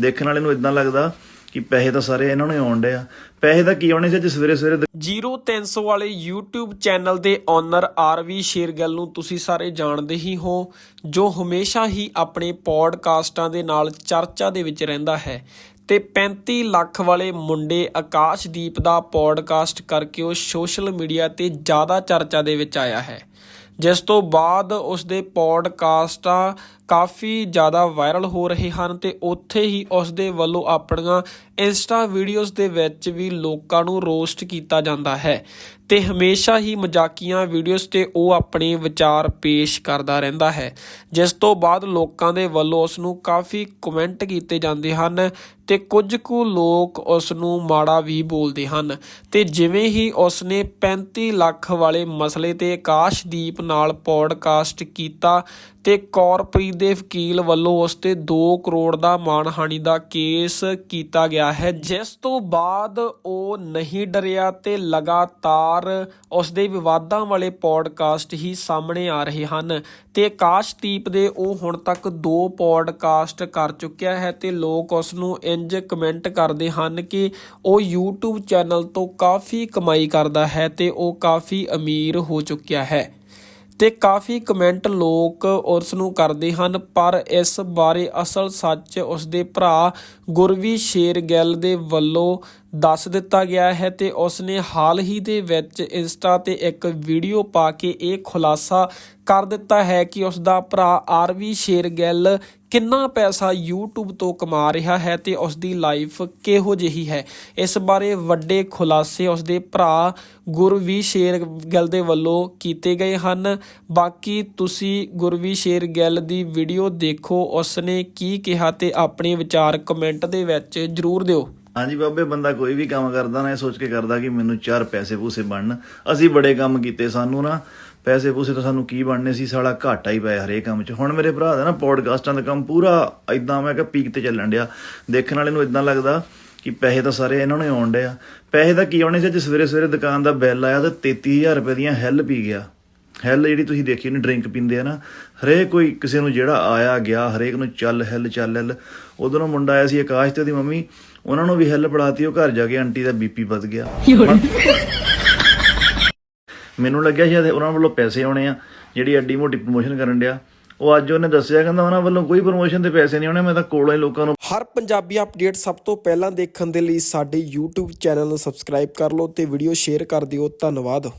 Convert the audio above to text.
ਦੇਖਣ ਵਾਲੇ ਨੂੰ ਇਦਾਂ ਲੱਗਦਾ ਕਿ ਪੈਸੇ ਤਾਂ ਸਾਰੇ ਇਹਨਾਂ ਨੂੰ ਹੀ ਆਉਣ ਡੇ ਆ। ਪੈਸੇ ਤਾਂ ਕੀ ਆਉਣੇ ਸੀ ਅੱਜ ਸਵੇਰੇ ਸਵੇਰੇ 0300 ਵਾਲੇ YouTube ਚੈਨਲ ਦੇ ਓਨਰ ਆਰਵੀ ਸ਼ੇਰਗਿੱਲ ਨੂੰ ਤੁਸੀਂ ਸਾਰੇ ਜਾਣਦੇ ਹੀ ਹੋ, ਜੋ ਹਮੇਸ਼ਾ ਹੀ ਆਪਣੇ ਪੋਡਕਾਸਟਾਂ ਦੇ ਨਾਲ ਚਰਚਾ ਦੇ ਵਿੱਚ ਰਹਿੰਦਾ ਹੈ ਤੇ 35 ਲੱਖ ਵਾਲੇ ਮੁੰਡੇ ਆਕਾਸ਼ਦੀਪ ਦਾ ਪੋਡਕਾਸਟ ਕਰਕੇ ਉਹ ਸੋਸ਼ਲ ਮੀਡੀਆ ਤੇ ਜ਼ਿਆਦਾ ਚਰਚਾ ਦੇ ਵਿੱਚ ਆਇਆ ਹੈ। ਜਿਸ ਤੋਂ ਬਾਅਦ ਉਸ ਦੇ ਪੋਡਕਾਸਟਾਂ ਕਾਫੀ ਜ਼ਿਆਦਾ ਵਾਇਰਲ ਹੋ ਰਹੇ ਹਨ ਤੇ ਉੱਥੇ ਹੀ ਉਸ ਦੇ ਵੱਲੋਂ ਆਪਣੀਆਂ ਇੰਸਟਾ ਵੀਡੀਓਜ਼ ਦੇ ਵਿੱਚ ਵੀ ਲੋਕਾਂ ਨੂੰ ਰੋਸਟ ਕੀਤਾ ਜਾਂਦਾ ਹੈ। ਤੇ ਹਮੇਸ਼ਾ ਹੀ ਮਜ਼ਾਕੀਆਂ ਵੀਡੀਓਜ਼ ਤੇ ਉਹ ਆਪਣੇ ਵਿਚਾਰ ਪੇਸ਼ ਕਰਦਾ ਰਹਿੰਦਾ ਹੈ। ਜਿਸ ਤੋਂ ਬਾਅਦ ਲੋਕਾਂ ਦੇ ਵੱਲੋਂ ਉਸ ਨੂੰ ਕਾਫੀ ਕਮੈਂਟ ਕੀਤੇ ਜਾਂਦੇ ਹਨ ਤੇ ਕੁਝ ਕੁ ਲੋਕ ਉਸ ਨੂੰ ਮਾੜਾ ਵੀ ਬੋਲਦੇ ਹਨ। ਤੇ ਜਿਵੇਂ ਹੀ ਉਸ ਨੇ 35 ਲੱਖ ਵਾਲੇ ਮਸਲੇ ਤੇ ਆਕਾਸ਼ਦੀਪ ਨਾਲ ਪੋਡਕਾਸਟ ਕੀਤਾ ਤੇ ਕੌਰਪ੍ਰੀਤ ਦੇ ਵਕੀਲ ਵੱਲੋਂ ਉਸ ਤੇ 2 ਕਰੋੜ ਦਾ ਮਾਨਹਾਨੀ ਦਾ ਕੇਸ ਕੀਤਾ ਗਿਆ ਹੈ, ਜਿਸ ਤੋਂ ਬਾਅਦ ਉਹ ਨਹੀਂ ਡਰਿਆ ਤੇ ਲਗਾਤਾਰ ਉਸ ਦੇ ਵਿਵਾਦਾਂ ਵਾਲੇ ਪੋਡਕਾਸਟ ਹੀ ਸਾਹਮਣੇ ਆ ਰਹੇ ਹਨ ਤੇ ਆਕਾਸ਼ਦੀਪ ਦੇ ਉਹ ਹੁਣ ਤੱਕ ਦੋ ਪੋਡਕਾਸਟ ਕਰ ਚੁੱਕਿਆ ਹੈ ਤੇ ਲੋਕ ਉਸ ਨੂੰ ਇੰਜ ਕਮੈਂਟ ਕਰਦੇ ਹਨ ਕਿ ਉਹ YouTube ਚੈਨਲ ਤੋਂ ਕਾਫੀ ਕਮਾਈ ਕਰਦਾ ਹੈ ਤੇ ਉਹ ਕਾਫੀ ਅਮੀਰ ਹੋ ਚੁੱਕਿਆ ਹੈ। ਤੇ ਕਾਫੀ ਕਮੈਂਟ ਲੋਕ ਉਸ ਨੂੰ ਕਰਦੇ ਹਨ, ਪਰ ਇਸ ਬਾਰੇ ਅਸਲ ਸੱਚ ਉਸ ਦੇ ਭਰਾ ਗੁਰਵੀ ਸ਼ੇਰਗਿੱਲ ਦੇ ਵੱਲੋਂ ਦੱਸ ਦਿੱਤਾ ਗਿਆ ਹੈ ਤੇ ਉਸ ਨੇ ਹਾਲ ਹੀ ਦੇ ਵਿੱਚ ਇੰਸਟਾ ਤੇ ਇੱਕ ਵੀਡੀਓ ਪਾ ਕੇ ਇਹ ਖੁਲਾਸਾ ਕਰ ਦਿੱਤਾ ਹੈ ਕਿ ਉਸ ਦਾ ਭਰਾ ਆਰਵੀ ਸ਼ੇਰਗਿੱਲ ਕਿੰਨਾ ਪੈਸਾ YouTube ਤੋਂ ਕਮਾ ਰਿਹਾ ਹੈ ਤੇ ਉਸ ਦੀ ਲਾਈਫ ਕਿਹੋ ਜਿਹੀ ਹੈ? ਇਸ ਬਾਰੇ ਵੱਡੇ ਖੁਲਾਸੇ ਉਸ ਦੇ ਭਰਾ ਗੁਰਵੀ ਸ਼ੇਰਗਿੱਲ ਦੇ ਵੱਲੋਂ ਕੀਤੇ ਗਏ ਹਨ। ਬਾਕੀ ਤੁਸੀਂ ਗੁਰਵੀ ਸ਼ੇਰ ਸ਼ੇਰਗਿੱਲ ਦੀ ਵੀਡੀਓ ਦੇਖੋ ਉਸ ਨੇ ਕੀ ਕਿਹਾ ਤੇ ਆਪਣੇ ਵਿਚਾਰ ਕਮੈਂਟ ਦੇ ਵਿੱਚ ਜਰੂਰ ਦਿਓ। ਹਾਂਜੀ ਬਾਬੇ, ਬੰਦਾ ਕੋਈ ਵੀ ਕੰਮ ਕਰਦਾ ਨਾ, ਇਹ ਸੋਚ ਕੇ ਕਰਦਾ ਕਿ ਮੈਨੂੰ ਚਾਰ ਪੈਸੇ ਪੂਸੇ ਬਣਨ। ਅਸੀਂ ਬੜੇ ਕੰਮ ਕੀਤੇ ਸਾਨੂੰ ਨਾ ਪੈਸੇ ਪੂਸੇ ਤਾਂ ਸਾਨੂੰ ਕੀ ਬਣਨੇ ਸੀ? ਸਾਲਾ ਘਾਟਾ ਹੀ ਪਿਆ ਹਰੇਕ ਕੰਮ 'ਚ। ਹੁਣ ਮੇਰੇ ਭਰਾ ਦਾ ਨਾ ਪੋਡਕਾਸਟਾਂ ਦਾ ਕੰਮ ਪੂਰਾ ਇਦਾਂ ਮੈਂ ਕਿਹਾ ਪੀਕ ਤੇ ਚੱਲਣ ਡਿਆ। ਦੇਖਣ ਵਾਲੇ ਨੂੰ ਇਦਾਂ ਲੱਗਦਾ ਕਿ ਪੈਸੇ ਤਾਂ ਸਾਰੇ ਇਹਨਾਂ ਨੂੰ ਆਉਣ ਡੇ ਆ। ਪੈਸੇ ਤਾਂ ਕੀ ਆਉਣੇ ਸੀ? ਅੱਜ ਸਵੇਰੇ ਸਵੇਰੇ ਦੁਕਾਨ ਦਾ ਬਿੱਲ ਆਇਆ ਤੇ 33000 ਰੁਪਏ ਦੀਆਂ ਹੈਲ ਪੀ ਗਿਆ। ਹੈਲ ਜਿਹੜੀ ਤੁਸੀਂ ਦੇਖੀ ਨਹੀਂ ਡਰਿੰਕ ਪੀਂਦੇ ਆ ਨਾ ਹਰੇਕ ਕੋਈ ਕਿਸੇ ਨੂੰ ਜਿਹੜਾ ਆਇਆ ਗਿਆ ਹਰੇਕ ਨੂੰ ਚੱਲ ਹੈਲ ਚੱਲ ਹੈਲ। ਉਦੋਂ ਮੁੰਡਾ ਆਇਆ ਸੀ ਆਕਾਸ਼ ਤੇ ਉਹਦੀ ਮੰਮੀ ਉਹਨਾਂ ਨੂੰ ਵੀ ਹੈਲ ਪੜਾਤੀ ਉਹ ਘਰ ਜਾ ਕੇ ਆਂਟੀ ਦਾ ਬੀਪੀ ਵੱਧ ਗਿਆ। ਮੈਨੂੰ ਲੱਗਿਆ ਸ਼ਾਇਦ ਉਹਨਾਂ ਵੱਲੋਂ ਪੈਸੇ ਆਉਣੇ ਆ, ਜਿਹੜੀ ਐਡੀ ਮੋਟੀ ਪ੍ਰਮੋਸ਼ਨ ਕਰਨ ਡਿਆ। ਉਹ ਅੱਜ ਉਹਨੇ ਦੱਸਿਆ, ਕਹਿੰਦਾ ਉਹਨਾਂ ਵੱਲੋਂ ਕੋਈ ਪ੍ਰਮੋਸ਼ਨ ਤੇ ਪੈਸੇ ਨਹੀਂ ਆਉਣੇ, ਮੈਂ ਤਾਂ ਕੋਲੋਂ ਹੀ ਲੋਕਾਂ ਨੂੰ ਹਰ ਪੰਜਾਬੀ ਅਪਡੇਟ ਸਭ ਤੋਂ ਪਹਿਲਾਂ ਦੇਖਣ ਦੇ ਲਈ ਸਾਡੇ YouTube ਚੈਨਲ ਨੂੰ ਸਬਸਕ੍ਰਾਈਬ ਕਰ ਲਓ ਤੇ ਵੀਡੀਓ ਸ਼ੇਅਰ ਕਰ ਦਿਓ। ਧੰਨਵਾਦ।